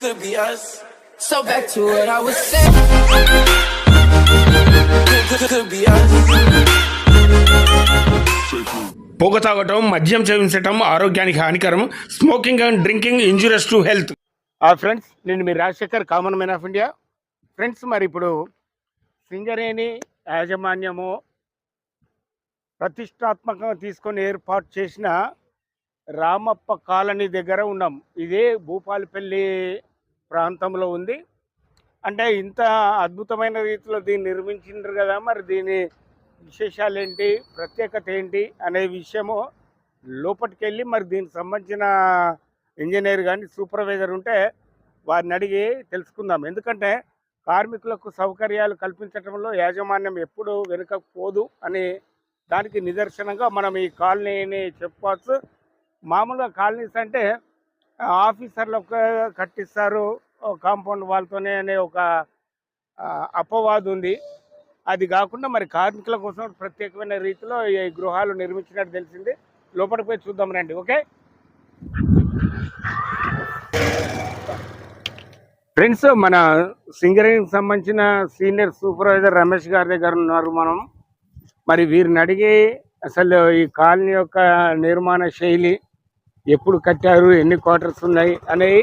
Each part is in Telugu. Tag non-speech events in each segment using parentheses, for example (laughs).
Could be us. So back to what I was saying. Could, be us. పొగ తాగటం మద్యం సేవించటం ఆరోగ్యానికి హానికరం smoking and drinking injurious to health ఆ ఫ్రెండ్స్ నేను మీ Rajashekar common man of India friends మరి ఇప్పుడు సింగరేణి యాజమాన్యము ప్రతిష్టాత్మకంగా తీసుకొని ఏర్పాటు చేసిన రామప్ప కాలనీ దగ్గర ఉన్నాం ఇదే భూపాలపల్లి ప్రాంతంలో ఉంది. అంటే ఇంత అద్భుతమైన రీతిలో దీన్ని నిర్మించిండ్రు కదా మరి దీని విశేషాలు ఏంటి ప్రత్యేకత ఏంటి అనే విషయము లోపలికెళ్ళి మరి దీనికి సంబంధించిన ఇంజనీర్ కానీ సూపర్వైజర్ ఉంటే వారిని అడిగి తెలుసుకుందాం. ఎందుకంటే కార్మికులకు సౌకర్యాలు కల్పించడంలో యాజమాన్యం ఎప్పుడు వెనుకపోదు అని దానికి నిదర్శనంగా మనం ఈ కాలనీని చెప్పుకోవచ్చు మామూలుగా కాలనీస్ అంటే ఆఫీసర్లకు కట్టిస్తారు కాంపౌండ్ వాళ్ళతోనే అనే ఒక అపవాదు ఉంది. అది కాకుండా మరి కార్మికుల కోసం ప్రత్యేకమైన రీతిలో ఈ గృహాలు నిర్మించినట్టు తెలిసింది. లోపలికి పోయి చూద్దాం రండి ఓకే? ఫ్రెండ్స్ మన సింగరేణికి సంబంధించిన సీనియర్ సూపర్వైజర్ రమేష్ గారి దగ్గర ఉన్నారు మనం. మరి వీరిని అడిగి అసలు ఈ కాలనీ యొక్క నిర్మాణ శైలి ఎప్పుడు కట్టారు ఎన్ని క్వార్టర్స్ ఉన్నాయి అనేవి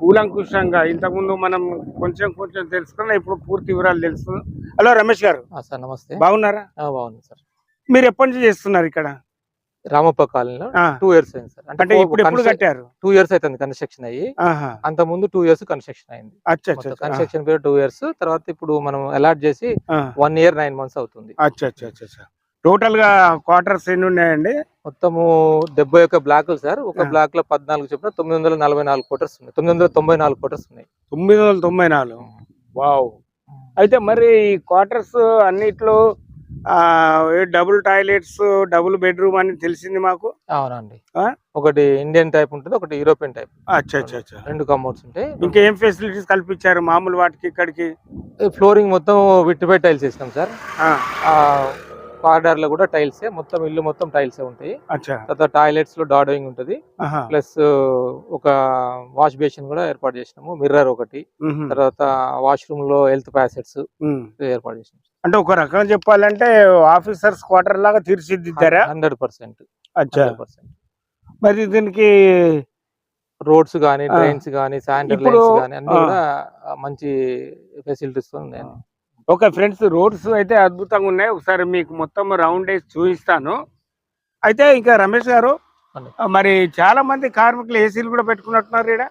కూలంకుషంగా ఇంతకుముందు మనం కొంచెం కొంచెం తెలుసుకున్నా ఇప్పుడు పూర్తి వివరాలు తెలుసు. హలో రమేష్ గారు. సార్ నమస్తే. బాగున్నారా? బాగుంది సార్. మీరు ఎప్పటి నుంచి చేస్తున్నారు ఇక్కడ? రామప్ప కాలనీలో టూ ఇయర్స్ అయింది సార్. అంటే ఇప్పుడు ఎప్పుడు కట్టారు? టూ ఇయర్స్ అవుతుంది కన్స్ట్రక్షన్ అయ్యి. అంత ముందు టూ ఇయర్స్ కన్స్ట్రక్షన్ అయింది. Construction period two years. తర్వాత ఇప్పుడు మనం అలాట్ చేసి వన్ ఇయర్ నైన్ మంత్స్ అవుతుంది. టోటల్గా క్వార్టర్స్ ఎన్ని ఉన్నాయండి? మొత్తము డెబ్బై ఒక్క బ్లాక్లు సార్. ఒక. బ్లాక్లో పద్నాలుగు చొప్పున తొమ్మిది వందల నలభై నాలుగు కోటర్స్ ఉన్నాయి. తొమ్మిది వందల తొంభై నాలుగు కోటర్స్ ఉన్నాయి. తొమ్మిది వందల తొంభై నాలుగు. వావ్. అయితే మరి ఈ క్వార్టర్స్ అన్నిట్లో డబుల్ టాయిలెట్స్ డబుల్ బెడ్రూమ్ అని తెలిసింది మాకు? అవునండి? ఒకటి ఇండియన్ టైప్ ఉంటుంది ఒకటి యూరోపియన్ టైప్ అచ్చా అచ్చా అచ్చా. రెండు కమోడ్స్ ఉంటాయి. ఇంకేం ఫెసిలిటీస్ కల్పించారు మామూలు వాటికి ఇక్కడికి? ఫ్లోరింగ్ మొత్తం విట్టిపై టైల్స్ వేసినాం సార్. కారిడార్లో కూడా టైల్సే మొత్తం ఇల్లు మొత్తం టైల్సే ఉంటాయి తర్వాత టాయిలెట్స్లో డాడోయింగ్ ఉంటది. ప్లస్ ఒక వాష్ బేసిన్ కూడా ఏర్పాటు చేసినాము మిర్రర్ ఒకటి. తర్వాత వాష్రూమ్లో హెల్త్ ప్యాసెట్స్. ఏర్పాటు చేసినాం అంటే ఒక రకంగా చెప్పాలంటే ఆఫీసర్స్ క్వార్టర్ లాగా తీర్చిదిద్దారా హండ్రెడ్ పర్సెంట్ పర్సెంట్ మరి దీనికి రోడ్స్ కానీ ఆ. డ్రైన్స్ కానీ శానిటరీ లైన్స్ కానీ అన్ని. కూడా మంచి ఫెసిలిటీస్ ఉన్నాయి ఓకే ఫ్రెండ్స్ రోడ్స్ అయితే అద్భుతంగా ఉన్నాయి. ఒకసారి మీకు మొత్తం రౌండ్ వేసి చూపిస్తాను. అయితే ఇంకా రమేష్ గారు మరి చాలా మంది కార్మికులు ఏసీలు కూడా పెట్టుకున్నట్టున్నారు ఇక్కడ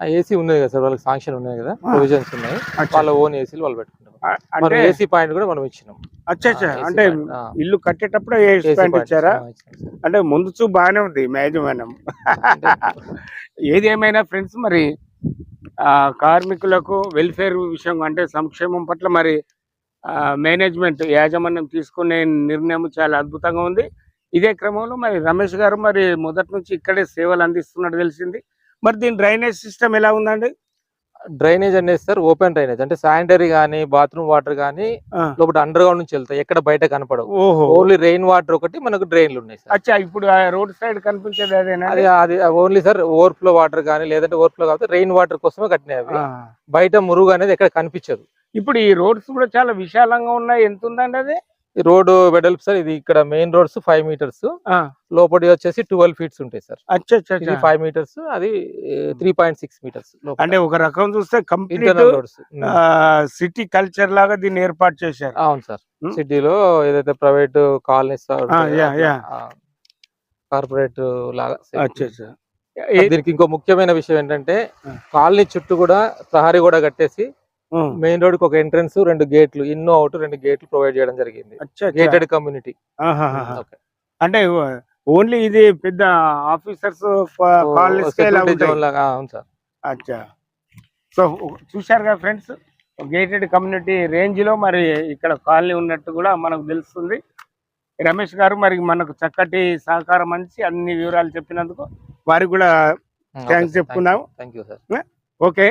ఏసీ ఉన్నాయి కదా సార్ వాళ్ళకి సాంక్షన్ ఉన్నాయి కదా ప్రొవిజన్స్ ఉన్నాయి. వాళ్ళ ఓన్ ఏసీలు వాళ్ళు పెట్టుకుంటారు. ఏసీ పాయింట్ కూడా మనం ఇచ్చినాం. అచ్చా అంటే. ఇల్లు కట్టేటప్పుడు ఏసీ పాయింట్ ఇచ్చారా. అంటే ముందు చూ బాగానే ఉంది యాజమాన్యం ఏది ఏమైనా ఫ్రెండ్స్ మరి ఆ, కార్మికులకు వెల్ఫేర్ విషయం అంటే సంక్షేమం పట్ల మరి మేనేజ్మెంట్ యాజమాన్యం తీసుకునే నిర్ణయం చాలా అద్భుతంగా ఉంది. ఇదే క్రమంలో మరి రమేష్ గారు మరి మొదటి నుంచి ఇక్కడే సేవలు అందిస్తున్నట్టు తెలిసింది. మరి దీని డ్రైనేజ్ సిస్టమ్ ఎలా ఉందండి? డ్రైనేజ్ అనేది సార్ ఓపెన్ డ్రైనేజ్. అంటే శానిటరీ కానీ బాత్రూమ్ వాటర్ కానీ ఆ, లోపల అండర్ గ్రౌండ్ నుంచి వెళ్తాయి. ఎక్కడ బయట కనపడవు. ఓన్లీ రెయిన్ వాటర్ ఒకటి మనకు డ్రైన్లు ఉన్నాయి సార్. అచ్చా ఇప్పుడు రోడ్ సైడ్ కనిపించేది అదేనా? అది అది ఓన్లీ సార్ ఓవర్ఫ్లో వాటర్ కానీ లేదంటే ఓవర్ఫ్లో కాకపోతే రెయిన్ వాటర్ కోసమే ఆ. బయట మురుగు అనేది ఎక్కడ కనిపించదు. ఇప్పుడు ఈ రోడ్స్ కూడా చాలా విశాలంగా ఉన్నాయి ఎంత ఉందండి అది ఈ రోడ్డు వెడల్పు సార్ ఇది ఇక్కడ మెయిన్ రోడ్స్ ఫైవ్ మీటర్స్ లోపలి వచ్చేసి ట్వెల్వ్ ఫీట్స్ ఉంటాయి సార్ అచ్చా. ఫైవ్ మీటర్స్ అది త్రీ పాయింట్ సిక్స్ మీటర్స్ అంటే ఒక రకం చూస్తే కంప్లీట్ రోడ్స్ సిటీ కల్చర్ లాగా దీన్ని ఏర్పాటు చేశారు అవును సార్? సిటీలో ఏదైతే ప్రైవేట్ కాలనీస్. కార్పొరేట్ లాగా. అచ్చా దీనికి ఇంకో ముఖ్యమైన విషయం ఏంటంటే. కాలనీ చుట్టూ కూడా ప్రహరీ కూడా కట్టేసి. మెయిన్ రోడ్కి ఒక ఎంట్రన్స్ రెండు గేట్లు ఇన్ అవుట్ రెండు గేట్లు ప్రొవైడ్ చేయడం జరిగింది. Gated community. అంటే ఓన్లీ ఇది పెద్ద ఆఫీసర్స్ అచ్చా. సో చూశారు కదా ఫ్రెండ్స్? గేటెడ్ కమ్యూనిటీ రేంజ్లో మరి ఇక్కడ కాలనీ ఉన్నట్టు కూడా మనకు తెలుస్తుంది. రమేష్ గారు మరి మనకు చక్కటి సహకారం అందించి అన్ని వివరాలు చెప్పినందుకు వారికి కూడా థ్యాంక్స్ చెప్పుకున్నాము. Thank you. సార్. ఓకే.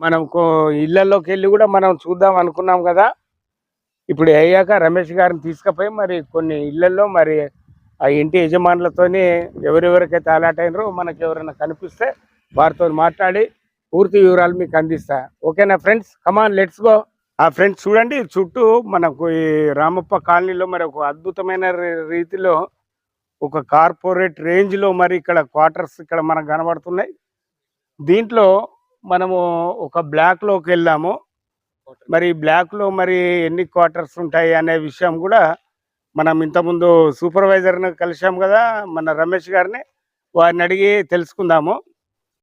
మనం కో ఇళ్ళలోకి వెళ్ళి కూడా మనం చూద్దాం అనుకున్నాం కదా. ఇప్పుడు అయ్యాక రమేష్ గారిని తీసుకుపోయి మరి కొన్ని ఇళ్ళలో మరి ఆ ఇంటి యజమానులతోని ఎవరెవరికైతే అలాట్ అయినరో మనకి ఎవరైనా కనిపిస్తే వారితో మాట్లాడి పూర్తి వివరాలు మీకు అందిస్తా. ఓకేనా friends? Come on let's go ఆ ఫ్రెండ్స్ చూడండి చుట్టూ మనకు ఈ రామప్ప కాలనీలో మరి ఒక అద్భుతమైన రీతిలో ఒక కార్పొరేట్ రేంజ్లో మరి ఇక్కడ క్వార్టర్స్ ఇక్కడ మనకు కనబడుతున్నాయి. దీంట్లో మనము ఒక బ్లాక్లోకి వెళ్ళాము. మరి బ్లాక్లో మరి ఎన్ని క్వార్టర్స్ ఉంటాయి అనే విషయం కూడా మనం ఇంతకుముందు సూపర్వైజర్ని కలిసాం కదా మన రమేష్ గారిని. వారిని అడిగి తెలుసుకుందాము.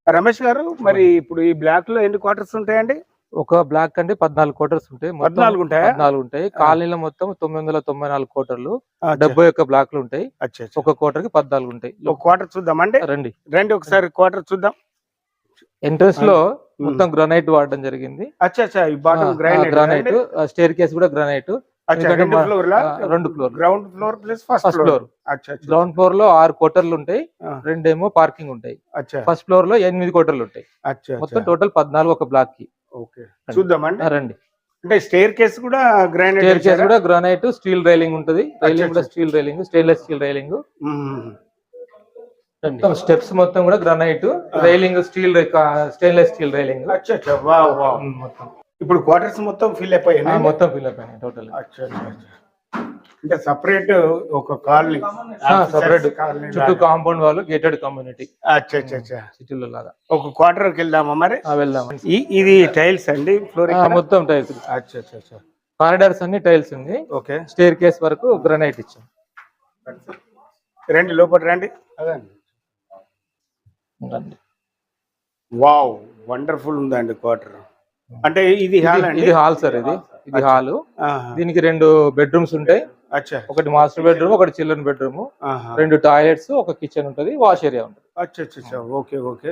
రమేష్ గారు మరి ఇప్పుడు ఈ బ్లాక్లో ఎన్ని క్వార్టర్స్ ఉంటాయండి? ఒక బ్లాక్ అంటే పద్నాలుగు కోటర్స్ ఉంటాయి. పద్నాలుగు ఉంటాయా? పద్నాలుగు ఉంటాయి. కాలనీలో మొత్తం తొమ్మిది వందల తొంభై నాలుగు కోటర్లు డెబ్బై ఒక్క బ్లాక్లు ఉంటాయి. ఒక కోటర్కి పద్నాలుగు ఉంటాయి. ఒక క్వార్టర్ చూద్దామండి. రండి. రండి ఒకసారి క్వార్టర్ చూద్దాం. ఎంట్రన్స్లో. మొత్తం గ్రానైట్ వాడడం జరిగింది. గ్రైనైట్ స్టేర్ కేస్ కూడా గ్రానైట్ రెండు floor. Ground floor plus first floor ground ఫ్లోర్లో ఆరు కోటర్లు ఉంటాయి. రెండేమో పార్కింగ్ ఉంటాయి. అచ్చా. ఫస్ట్ ఫ్లోర్లో ఎనిమిది కోటర్లు ఉంటాయి. మొత్తం టోటల్ పద్నాలుగు ఒక బ్లాక్కి. చూద్దామండి. రండి. అంటే స్టేర్ కేస్ కూడా గ్రైనైట్ స్టేర్ కేస్ కూడా గ్రానైట్ స్టీల్ రైలింగ్ ఉంటది. రైలింగ్ కూడా. Steel railing stainless steel railing మొత్తం స్టెప్స్ మొత్తం కూడా granite railing steel stainless steel railing. మొత్తం. ఇప్పుడు క్వార్టర్స్ మొత్తం ఫిల్ అయిపోయాయి మొత్తం ఫిల్అప్ అయినాయి టోటల్. అంటే సపరేట్ ఒక కాలనీ. సపరేట్ కాలనీ చుట్టూ కాంపౌండ్ వాళ్ళు గేటెడ్ కమ్యూనిటీ అచ్చా అచ్చా అచ్చా. సిటీలో లాగా. ఒక క్వార్టర్కి వెళ్దామా మరి? ఆ, వెళ్దాం. ఇది టైల్స్ అండి ఫ్లోర్ మొత్తం టైల్స్ అచ్చా అచ్చా అచ్చా. కారిడార్స్ అన్ని టైల్స్ ఉంది. ఓకే. స్టేర్ కేస్ వరకు గ్రానైట్ ఇచ్చాం. రండి లోపల రండి. అదండి. రండి. వావ్ వండర్ఫుల్ ఉందండి క్వార్టర్. అంటే ఇది హాల్ ఇది- అండి? ఇది హాల్ సార్ ఇది. ఇది హాల్. దీనికి రెండు బెడ్రూమ్స్ ఉంటాయి. అచ్చా. ఒకటి మాస్టర్ బెడ్రూమ్ ఒకటి చిల్డ్రన్ బెడ్రూమ్. రెండు టాయిలెట్స్ ఒక కిచెన్ ఉంటది వాష్ ఏరియా ఉంటుంది. అచ్చా అచ్చా అచ్చా ఓకే ఓకే.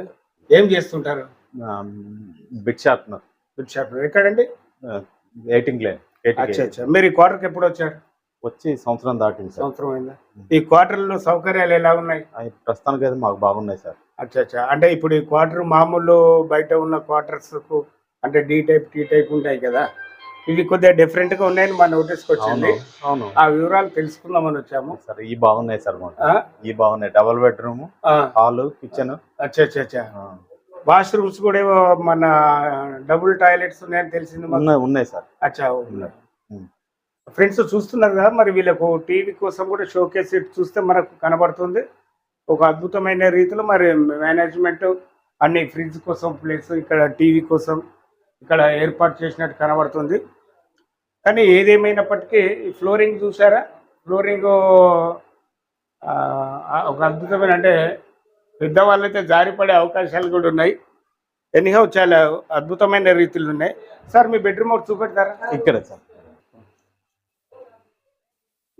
ఏం చేస్తుంటారు? బిట్ షార్ప్నర్ ఫుడ్ షాప్. ఎక్కడండి? ఎయిటింగ్ లేన్ మీరు ఈ క్వార్టర్కి ఎప్పుడు వచ్చారు? వచ్చి సంవత్సరం దాటింది సార్. సంవత్సరం అయిందా? ఈ క్వార్టర్లో సౌకర్యాలు ఎలా ఉన్నాయి? ప్రస్తుతానికి అయితే మాకు బాగున్నాయి సార్. అచ్చా అచ్చా. అంటే ఇప్పుడు ఈ క్వార్టర్ మామూలు బయట ఉన్న క్వార్టర్స్కు అంటే డి టైప్ టీ టైప్ ఉంటాయి కదా. ఇవి కొద్దిగా డిఫరెంట్గా ఉన్నాయని మా నోటీస్కి వచ్చింది. అవును ఆ వివరాలు తెలుసుకుందామని వచ్చాము. సార్ ఈ బాగున్నాయి సార్ మాకు? ఈ బాగున్నాయి. Double bedroom hall kitchen. అచ్చా అచ్చా అచ్చా. వాష్రూమ్స్ కూడా ఏవో మన డబుల్ టాయిలెట్స్ ఉన్నాయని తెలిసింది. ఉన్నాయి సార్. అచ్చా ఉన్నాయి. ఫ్రెండ్స్ చూస్తున్నారు కదా మరి వీళ్ళకు టీవీ కోసం కూడా షోకేస్ చూస్తే మనకు కనబడుతుంది. ఒక అద్భుతమైన రీతిలో మరి మేనేజ్మెంట్ అన్ని ఫ్రిడ్జ్ కోసం ప్లేస్ ఇక్కడ టీవీ కోసం ఇక్కడ ఏర్పాటు చేసినట్టు కనబడుతుంది. కానీ ఏదేమైనప్పటికీ ఫ్లోరింగ్ చూసారా ఫ్లోరింగ్ ఒక అద్భుతమైన అంటే పెద్దవాళ్ళైతే జారిపడే అవకాశాలు కూడా ఉన్నాయి. ఎనీహౌ చాలా అద్భుతమైన రీతిలో ఉన్నాయి. సార్ మీ బెడ్రూమ్ ఒకటి చూపెడతారా? ఇక్కడ సార్.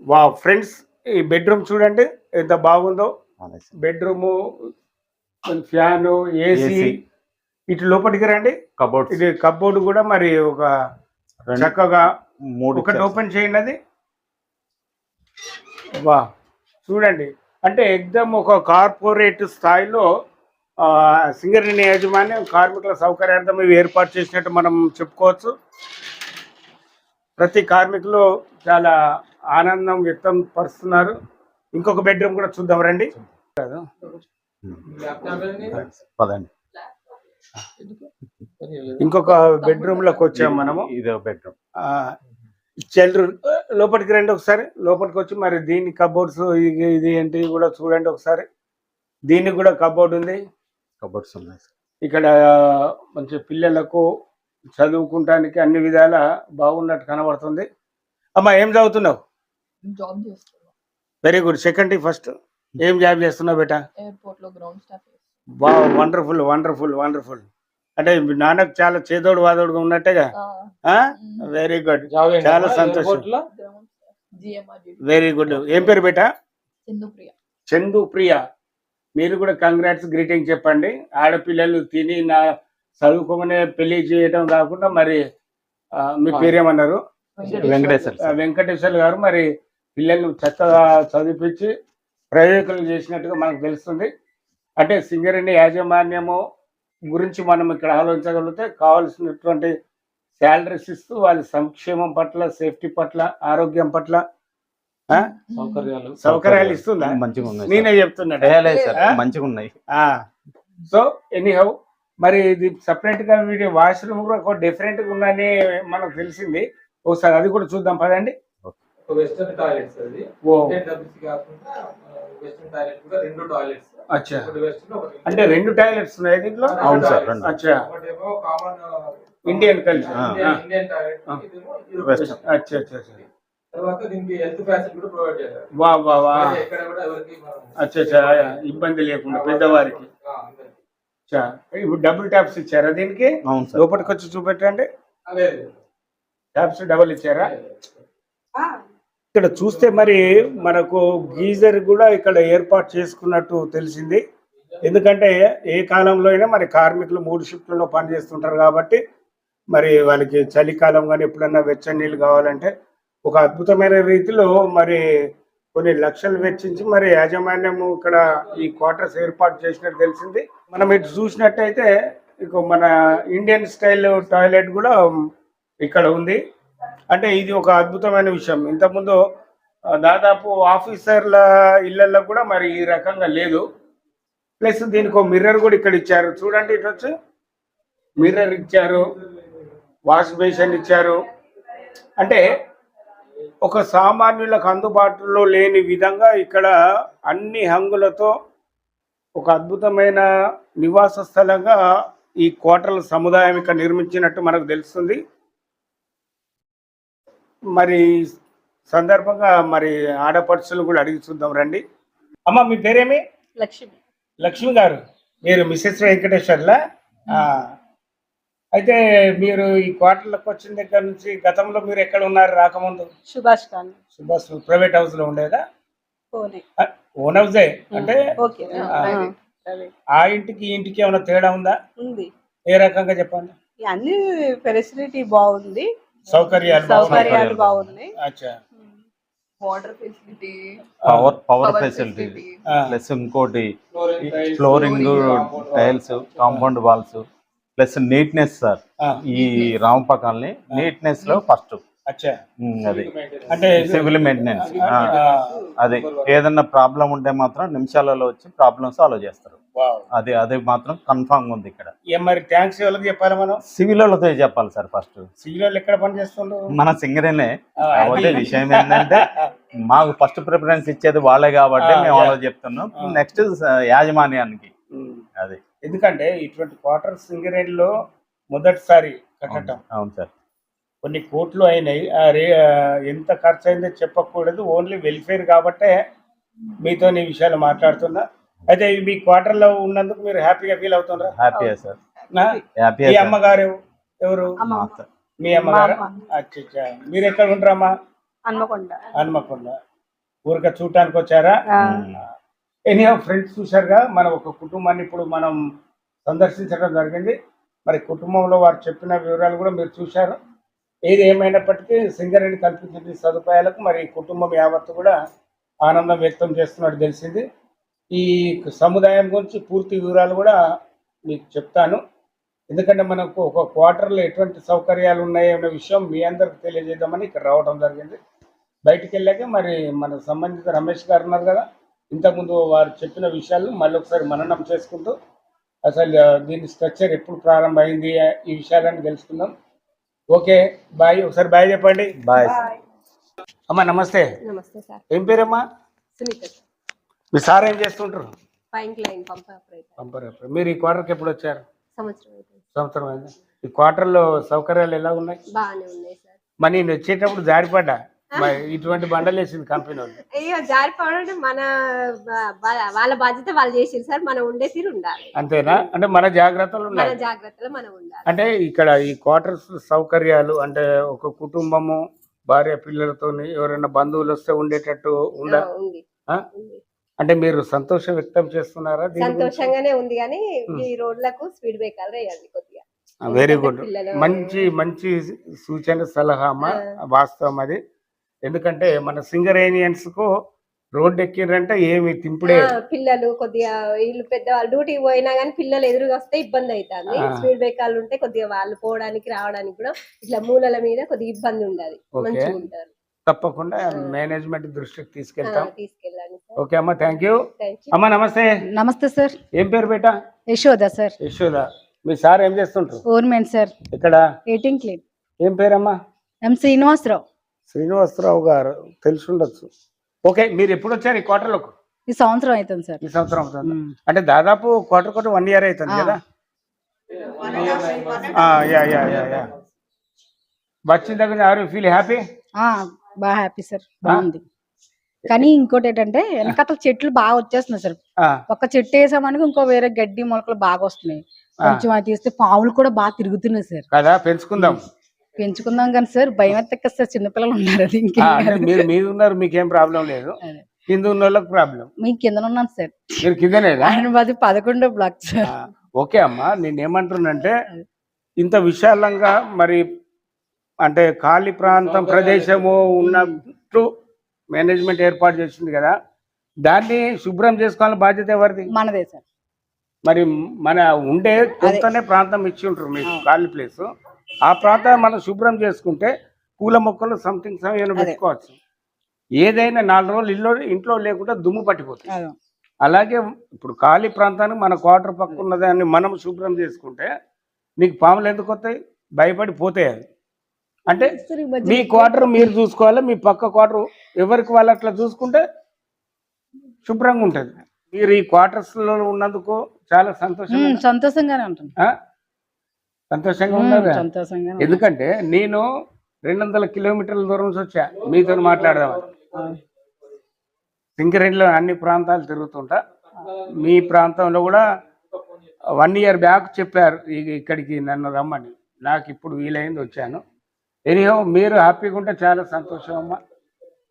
వా ఫ్రెండ్స్ ఈ బెడ్రూమ్ చూడండి ఎంత బాగుందో. Bedroom fan AC. ఇటు లోపలికి రండి. కబోర్డ్స్ ఇది కబోర్డ్ కూడా మరి ఒక చక్కగా మూడు ఒకటి ఓపెన్ చేయండి అది. వా చూడండి. అంటే ఎగ్దమ్ ఒక కార్పొరేట్ స్థాయిలో సింగరేణి యాజమాన్యం కార్మికుల సౌకర్యార్థం ఇవి ఏర్పాటు చేసినట్టు మనం చెప్పుకోవచ్చు. ప్రతి కార్మికులు చాలా ఆనందం వ్యక్తం పరుస్తున్నారు. ఇంకొక బెడ్రూమ్ కూడా చూద్దాం రండి. పదండి. ఇంకొక బెడ్రూమ్లోకి వచ్చాం మనము. ఇదే బెడ్రూమ్ ఆ, చిల్డ్రన్ లోపలికి రండి ఒకసారి. లోపలికి వచ్చి మరి దీని కబోర్డ్స్ ఇది ఇది ఏంటి కూడా చూడండి ఒకసారి. దీనికి కూడా కబోర్డ్ ఉంది. కబోర్డ్స్ ఉన్నాయి ఇక్కడ మంచి పిల్లలకు చదువుకుంటానికి అన్ని విధాల బాగున్నట్టు కనబడుతుంది. అమ్మా ఏం చదువుతున్నావు? జాబ్ చేస్తున్నా. Very good. Second first. ఏం జాబ్ చేస్తున్నావు బేటా? ఎయిర్పోర్ట్లో గ్రౌండ్ స్టాఫ్ బా వండర్ఫుల్ వండర్ఫుల్ వండర్ఫుల్. అంటే నాన్నకు చాలా చేదోడు వాదోడుగా ఉన్నట్టేగా? Very good. చాలా? సంతోషం. airport లో? Ground staff. GMR very good. ఏం పేరు బేటా? చందు ప్రియ. మీరు కూడా కంగ్రాట్స్ గ్రీటింగ్ చెప్పండి. ఆడపిల్లలు తిని నా చదువుకోమనే పెళ్ళి చేయడం కాకుండా మరి మీ పేరేమన్నారు? వెంకటేశ్వర్. వెంకటేశ్వర గారు. మరి పిల్లల్ని చక్కగా చదివించి ప్రయోజకులు చేసినట్టుగా మనకు తెలుస్తుంది. అంటే సింగరేణి యాజమాన్యము గురించి మనం ఇక్కడ ఆలోచించగలిగితే కావాల్సినటువంటి శాలరీస్ ఇస్తూ వాళ్ళ సంక్షేమం పట్ల సేఫ్టీ పట్ల ఆరోగ్యం పట్ల సౌకర్యాలు. సౌకర్యాలు ఇస్తుందా? మంచిగా ఉన్నాయి నేనే. చెప్తున్నా? మంచిగా ఉన్నాయి సో ఎనీహౌ మరి ఇది సపరేట్గా వీడి వాష్రూమ్ కూడా డిఫరెంట్గా ఉందని మనకు తెలిసింది. ఒకసారి అది కూడా చూద్దాం పదండి. వెస్టర్న్ టాయిలెట్స్ అది. డబ్బుస్ కాకుండా వెస్టర్న్ టాయిలెట్ కూడా రెండు టాయిలెట్స్ అచ్చా. ఒకటి వెస్టర్న్ ఒకటి అంటే రెండు టాయిలెట్స్ ఉన్నాయి దీంట్లో? అవును సార్, రెండు. అచ్చా. ఒకటేమో కామన్ ఇండియన్ కల్చర్ ఆ. ఇండియన్ టాయిలెట్ ఆ. ఇదేమో యూరోపియన్ వెస్టర్న్. అచ్చా అచ్చా అచ్చా. తర్వాత దీనికి హెల్త్ ఫ్యాసిలిటీ కూడా ప్రొవైడ్ చేశారు. వా వా వా. అంటే ఎక్కడ కూడా ఎవరికి మనం అచ్చా అచ్చా ఇబ్బంది లేకుండా పెద్దవారికి. ఇప్పుడు డబుల్ ట్యాప్స్ ఇచ్చారా దీనికి? అవును సార్. లోపలికి వచ్చి చూపెట్టండి అదే ట్యాప్స్ డబుల్ ఇచ్చారా? ఇక్కడ చూస్తే మరి మనకు గీజర్ కూడా ఇక్కడ ఏర్పాటు చేసుకున్నట్టు తెలిసింది. ఎందుకంటే ఏ కాలంలో అయినా మరి కార్మికులు మూడు షిఫ్ట్లలో పనిచేస్తుంటారు కాబట్టి మరి వాళ్ళకి చలికాలం కానీ ఎప్పుడన్నా వెచ్చని నీళ్ళు కావాలంటే ఒక అద్భుతమైన రీతిలో మరి కొన్ని లక్షలు వెచ్చించి మరి యాజమాన్యం ఇక్కడ ఈ క్వార్టర్స్ ఏర్పాటు చేసినట్టు తెలిసింది. మనం ఇటు చూసినట్టయితే ఇక మన ఇండియన్ స్టైల్ టాయిలెట్ కూడా ఇక్కడ ఉంది. అంటే ఇది ఒక అద్భుతమైన విషయం. ఇంతకుముందు దాదాపు ఆఫీసర్ల ఇళ్ళలో కూడా మరి ఈ రకంగా లేదు. ప్లస్ దీనికి మిర్రర్ కూడా ఇక్కడ ఇచ్చారు. చూడండి ఇటు వచ్చి. మిర్రర్ ఇచ్చారు వాష్ బేసిన్ ఇచ్చారు. అంటే ఒక సామాన్యులకు అందుబాటులో లేని విధంగా ఇక్కడ అన్ని హంగులతో ఒక అద్భుతమైన నివాస స్థలంగా ఈ కోటల సముదాయం ఇక్కడ నిర్మించినట్టు మనకు తెలుస్తుంది. మరి సందర్భంగా మరి ఆడపడుచులు కూడా అడిగి చూద్దాం రండి. అమ్మ మీ పేరేమి? లక్ష్మి. లక్ష్మి గారు. మీరు మిసెస్ వెంకటేశ్వర్లా. అయితే మీరు ఈ క్వార్టర్లకు వచ్చిన దగ్గర నుంచి గతంలో మీరు ఎక్కడ ఉన్నారు రాకముందు? సుభాష్ ఖాన్ సుభాష్ ప్రైవేట్ హౌస్లో ఉండేదా? ఓన్. హౌసే? అంటే ఓకే. ఆ. ఇంటికి ఈ ఇంటికి ఏమైనా తేడా ఉందా? ఉంది. ఏ రకంగా చెప్పండి? అన్ని ఫెసిలిటీ బాగుంది. సౌకర్యాలు బాగున్నాయి. సౌకర్యాలు బాగున్నాయి. అచ్చా. Water facility power power facility. Plus ఇంకోటి flooring tiles compound walls plus neatness sir ఈ రామప కాలనీ నీట్నెస్లో ఫస్ట్ అచ్చా. అది. అంటే సివిల్ మెయింటెనెన్స్ అది. ఏదన్నా ప్రాబ్లం ఉంటే మాత్రం నిమిషాలలో వచ్చి ప్రాబ్లమ్ సాల్వ్ చేస్తారు. అది అది మాత్రం కన్ఫామ్ ఉంది ఇక్కడ. మరి ట్యాంక్స్ ఎవరికి చెప్పాలి మనం? సివిల్ వాళ్ళతో చెప్పాలి సార్ ఫస్ట్ సివిల్ వాళ్ళు ఎక్కడ పని చేస్తుండ్రు? మన సింగరేనే. కాబట్టి. విషయం ఏంటంటే మాకు ఫస్ట్ ప్రిఫరెన్స్ ఇచ్చేది వాళ్ళే కాబట్టి మేము. వాళ్ళకి చెప్తున్నాం. నెక్స్ట్ యాజమాన్యానికి. అది. ఎందుకంటే ఇటువంటి క్వార్టర్ సింగరేణిలో మొదటిసారి కట్టడం. అవును సార్. కొన్ని కోట్లు అయినాయి. ఎంత ఖర్చు అయిందో చెప్పకూడదు. ఓన్లీ వెల్ఫేర్ కాబట్టే మీతో ఈ విషయాలు మాట్లాడుతున్నా. అయితే మీ క్వార్టర్లో ఉన్నందుకు మీరు హ్యాపీగా ఫీల్ అవుతుండ్రా? Happy sir? హ్యాపీ మీ అమ్మగారు ఎవరు? అమ్మ మీ అమ్మగారు. అచ్చా మీరు ఎక్కడ ఉంటారమ్మా? హన్మకొండ. హన్మకొండ. ఊరిక చూడటానికి వచ్చారా? ఎనీ ఫ్రెండ్స్ చూశారుగా. మన ఒక కుటుంబాన్ని ఇప్పుడు మనం సందర్శించడం జరిగింది. మరి కుటుంబంలో వారు చెప్పిన వివరాలు కూడా మీరు చూశారు. ఏది ఏమైనప్పటికీ సింగరేణి కల్పించిన సదుపాయాలకు మరి కుటుంబం యావత్తు కూడా ఆనందం వ్యక్తం చేస్తున్నట్టు తెలిసింది. ఈ సముదాయం గురించి పూర్తి వివరాలు కూడా మీకు చెప్తాను. ఎందుకంటే మనకు ఒక క్వార్టర్లో ఎటువంటి సౌకర్యాలు ఉన్నాయి అనే విషయం మీ అందరికి తెలియజేద్దామని ఇక్కడ రావడం జరిగింది. బయటికి వెళ్ళాక మరి మన సంబంధిత రమేష్ గారు ఉన్నారు కదా ఇంతకుముందు వారు చెప్పిన విషయాలు మళ్ళీ ఒకసారి మననం చేసుకుంటూ అసలు దీని స్ట్రక్చర్ ఎప్పుడు ప్రారంభమైంది ఈ విషయాలను తెలుసుకుందాం. ఓకే బాయ్ ఒకసారి బాయ్ చెప్పండి. బాయ్. అమ్మా నమస్తే. నమస్తే సార్. ఏం పేరమ్మా? సునీత మీ సార్ ఏం చేస్తుంటారు? ఆపరేటర్ పంపరు మీరు ఈ క్వార్టర్కి ఎప్పుడు వచ్చారు? సంవత్సరం అవుతుంది సంవత్సరం అయింది. ఈ క్వార్టర్లో సౌకర్యాలు ఎలా ఉన్నాయి? బాగానే ఉన్నాయి సార్ మరి నేను వచ్చేటప్పుడు జారిపడ్డా? మరి ఇటువంటి బండలు వేసింది కంపెనీ వాళ్ళు. అయ్యో జారిపోవడం మన బా- బా- వాళ్ళ బాధ్యత వాళ్ళు చేసిరు సార్ మనం ఉండే తీరు ఉండాలి. అంతేనా? అంటే మన జాగ్రత్తలు మన ఉన్నాయి జాగ్రత్తలో మనం ఉండాలి. అంటే ఇక్కడ ఈ క్వార్టర్స్ సౌకర్యాలు అంటే ఒక కుటుంబము భార్య పిల్లలతో ఎవరైనా బంధువులు వస్తే ఉండేటట్టు ఉండ ఆ, ఉంది. ఆ? ఉంది. అంటే మీరు సంతోషం వ్యక్తం చేస్తున్నారా? సంతోషంగానే ఉంది కానీ ఈ రోడ్లకు స్పీడ్ బ్రేకర్ వేయాలి కొద్దిగా. వెరీ గుడ్ మంచి మంచి సూచన సలహా అమ్మ వాస్తవం అది. ఎందుకంటే మన సింగరేనియన్స్కు రోడ్డు ఎక్కిరంటే ఏమి తింపుడే. పిల్లలు కొద్దిగా వీళ్ళు పెద్ద డ్యూటీకి పోయినా కానీ పిల్లలు ఎదురుగా వస్తే ఇబ్బంది అవుతుంది. స్పీడ్ బ్రేకర్లు ఉంటే కొద్దిగా వాళ్ళు పోవడానికి రావడానికి కూడా ఇట్లా మూలల మీద కొద్దిగా ఇబ్బంది ఉండదు. ఓకే. మంచిగా ఉంటారు తప్పకుండా మేనేజ్మెంట్ దృష్టికి తీసుకెళ్తాం. ఓకే అమ్మ థ్యాంక్ యూ అమ్మ నమస్తే. నమస్తే సార్. ఏం పేరు బేటా? యశోద సార్. యశోద. మీ సార్ ఏం చేస్తుంటారు? Government sir. ఇక్కడ ఎయిటింగ్ క్లీన్. ఏం పేరమ్మా? ఎం శ్రీనివాసరావు. శ్రీనివాసరావు గారు తెలిసి ఉండొచ్చు ఓకే మీరు ఎప్పుడు వచ్చారు ఈ క్వార్టర్లోకి? ఈ సంవత్సరం అవుతుంది సార్. ఈ సంవత్సరం అవుతుంది. అంటే దాదాపు క్వార్టర్ క్వార్టర్ వన్ ఇయర్ అవుతుంది. కదా? ఆ, యా యా యా యా. వచ్చిన దగ్గర ఆర్ యూ ఫీల్ హ్యాపీ ఆ, బాగా హ్యాపీ సార్. బాగుంది. కానీ ఇంకోటి ఏంటంటే వెనకాతల చెట్లు బాగా వచ్చేస్తున్నాయి సార్. ఒక చెట్టు వేసామని ఇంకో వేరే గడ్డి మొలకలు బాగా వస్తున్నాయి. కొంచెం అది తీస్తే పావులు కూడా బాగా తిరుగుతున్నాయి సార్. కదా పెంచుకుందాం. పెంచుకుందాం కానీ సార్ భయం ఎత్తక సార్ చిన్నపిల్లలు ఉన్నారు అది. మీరు మీద ఉన్నారు మీకేం ప్రాబ్లం లేదు. అదే. కింద ఉన్న వాళ్ళకి ప్రాబ్లం. మీ కింద ఉన్నాను సార్. మీరు ఆయన మాది పదకొండో బ్లాక్ సార్. ఓకే అమ్మా నేను ఏమంటున్నానంటే ఇంత విశాలంగా మరి అంటే ఖాళీ ప్రాంతం ప్రదేశము ఉన్నట్టు మేనేజ్మెంట్ ఏర్పాటు చేసింది కదా. దాన్ని శుభ్రం చేసుకోవాలని బాధ్యత ఎవరిది? మనదే సార్. మరి మన ఉండే కొంతనే ప్రాంతం ఇచ్చి ఉంటారు మీకు ఖాళీ ప్లేస్. ఆ ప్రాంతాన్ని మనం శుభ్రం చేసుకుంటే పూల మొక్కలు సంథింగ్ ఏమైనా పెట్టుకోవచ్చు. ఏదైనా నాలుగు రోజులు ఇల్లు ఇంట్లో లేకుండా దుమ్ము పట్టిపోతుంది. అలాగే ఇప్పుడు ఖాళీ ప్రాంతానికి మన క్వార్టర్ పక్క ఉన్నదాన్ని మనం శుభ్రం చేసుకుంటే నీకు పాములు ఎందుకు వస్తాయి? భయపడి పోతాయి అది అంటే మీ క్వార్టర్ మీరు చూసుకోవాలి మీ పక్క క్వార్టర్ ఎవరికి వాళ్ళు అట్లా చూసుకుంటే శుభ్రంగా ఉంటుంది. మీరు ఈ క్వార్టర్స్లో ఉన్నందుకు చాలా సంతోషం సంతోషంగానే ఉంటుంది? సంతోషంగా ఉన్నదా. ఎందుకంటే నేను రెండు వందల కిలోమీటర్ల దూరం నుంచి వచ్చా. మీతో మాట్లాడదామని సింగరేణిలో అన్ని ప్రాంతాలు తిరుగుతుంటా. మీ ప్రాంతంలో కూడా వన్ ఇయర్ బ్యాక్ చెప్పారు ఇక్కడికి నన్ను రమ్మని. నాకు ఇప్పుడు వీలైంది వచ్చాను. ఎనీహో మీరు హ్యాపీగా ఉంటే చాలా సంతోషం అమ్మా.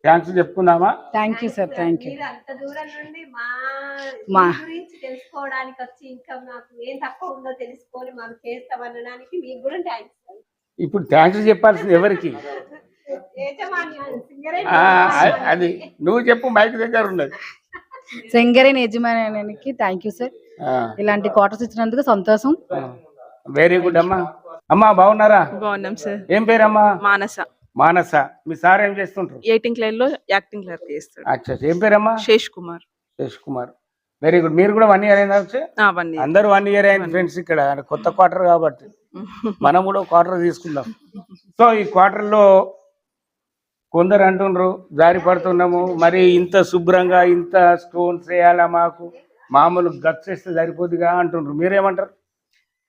Thanks చెప్పుకుందామా? Thank you sir thank you మీరు అంత దూరం నుండి మా మా- మీ గురించి తెలుసుకోవడానికి వచ్చి ఇంకా మాకు ఏం తక్కువ ఉందో తెలుసుకొని మాకు చేస్తామనడానికి మీకు కూడా థ్యాంక్స్ ఇప్పుడు థ్యాంక్స్ చెప్పాల్సింది ఎవరికి? అది నువ్వు చెప్పు మైక్ దగ్గర ఉన్నది. సింగరేణి యజమానికి థ్యాంక్ యూ సార్ ఇలాంటి క్వార్టర్స్ ఇచ్చినందుకు సంతోషం. వెరీ గుడ్ అమ్మా. అమ్మా బాగున్నారా? బాగున్నాం సార్. ఏం పేరమ్మా? మానస. మానస. మీ సార్ ఏం చేస్తుంటారు? ఎయిటింగ్ క్లైన్లో యాక్టింగ్ క్లర్క్ చేస్తాడు. అచ్చా అచ్చా. ఏం పేరమ్మా? శేష్ కుమార్. శేష్ కుమార్. వెరీ గుడ్ మీరు కూడా వన్ ఇయర్ అవన్నీ అందరూ వన్ ఇయర్ అయింది ఫ్రెండ్స్ ఇక్కడ. కొత్త క్వార్టర్ కాబట్టి. మనం కూడా క్వార్టర్ తీసుకుందాం. (laughs) సో ఈ క్వార్టర్లో కొందరు అంటుండ్రు జారి పడుతున్నాము మరి ఇంత శుభ్రంగా ఇంత స్టోన్స్ వేయాలా మాకు? మామూలు గట్స్ వేస్తే సరిపోద్దిగా అంటుండ్రు. మీరేమంటారు?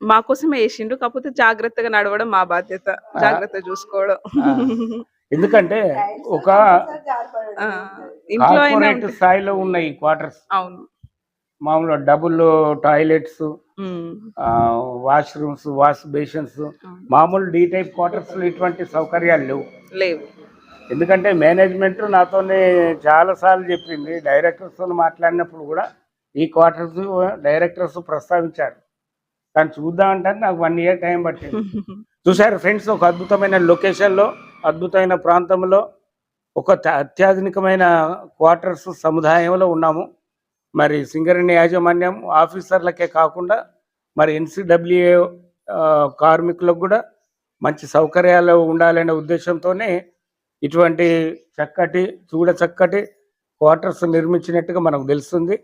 మా కోసం వేసిండు కాకపోతే జాగ్రత్తగా నడవడం మా బాధ్యత. జాగ్రత్త చూసుకోవడం. ఎందుకంటే (laughs) ఒక ఇంట్లో. స్థాయిలో ఉన్నాయి క్వార్టర్స్ అవును. మామూలుగా double toilets washrooms wash basins మామూలు డీ టైప్ క్వార్టర్స్ ఇటువంటి సౌకర్యాలు లేవు. లేవు. ఎందుకంటే మేనేజ్మెంట్ నాతోనే చాలా సార్లు చెప్పింది. డైరెక్టర్స్తో మాట్లాడినప్పుడు కూడా ఈ క్వార్టర్స్ డైరెక్టర్స్ ప్రస్తావించారు. కానీ చూద్దామంటే నాకు వన్ ఇయర్ టైం పట్టింది. చూసారు ఫ్రెండ్స్ ఒక అద్భుతమైన లొకేషన్లో అద్భుతమైన ప్రాంతంలో ఒక అత్యాధునికమైన క్వార్టర్స్ సముదాయంలో ఉన్నాము. మరి సింగరేణి యాజమాన్యం ఆఫీసర్లకే కాకుండా మరి ఎన్సిడబ్ల్యూఏ కార్మికులకు కూడా మంచి సౌకర్యాలు ఉండాలనే ఉద్దేశంతోనే ఇటువంటి చక్కటి చూడ చక్కటి క్వార్టర్స్ నిర్మించినట్టుగా మనకు తెలుస్తుంది.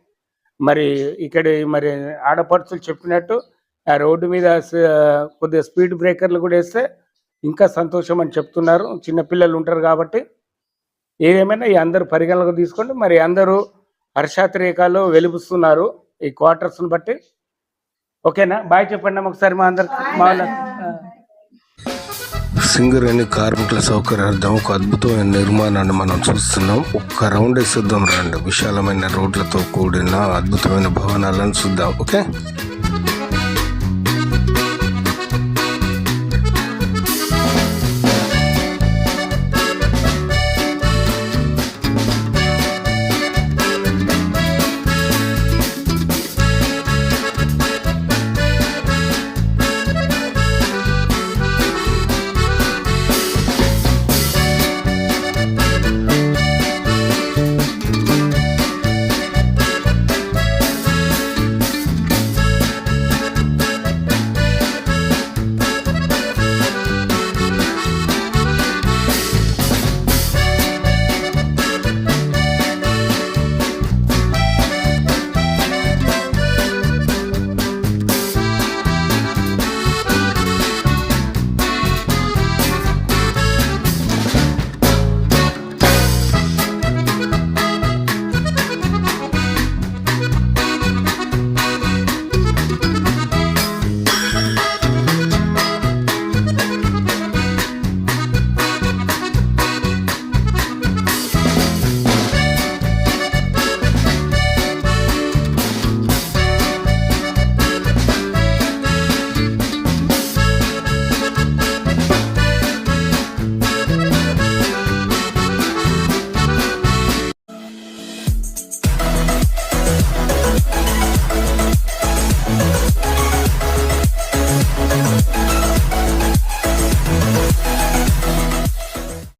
మరి ఇక్కడ మరి ఆడపడుచులు చెప్పినట్టు ఆ రోడ్డు మీద కొద్దిగా స్పీడ్ బ్రేకర్లు కూడా వేస్తే ఇంకా సంతోషం అని చెప్తున్నారు. చిన్నపిల్లలు ఉంటారు కాబట్టి. ఏదేమైనా ఈ అందరూ పరిగణలోకి తీసుకోండి. మరి అందరూ హర్షాతిరేకాలు వెలుపుస్తున్నారు ఈ క్వార్టర్స్ని బట్టి. ఓకేనా? బాయ్ చెప్పండి ఒకసారి మా అందరికి. మా సింగరేణి కార్మికుల సౌకర్యార్థం ఒక అద్భుతమైన నిర్మాణాన్ని మనం చూస్తున్నాం. ఒక్క రౌండ్ వేసిద్దాం రండి. విశాలమైన రోడ్లతో కూడిన అద్భుతమైన భవనాలను చూద్దాం. ఓకే?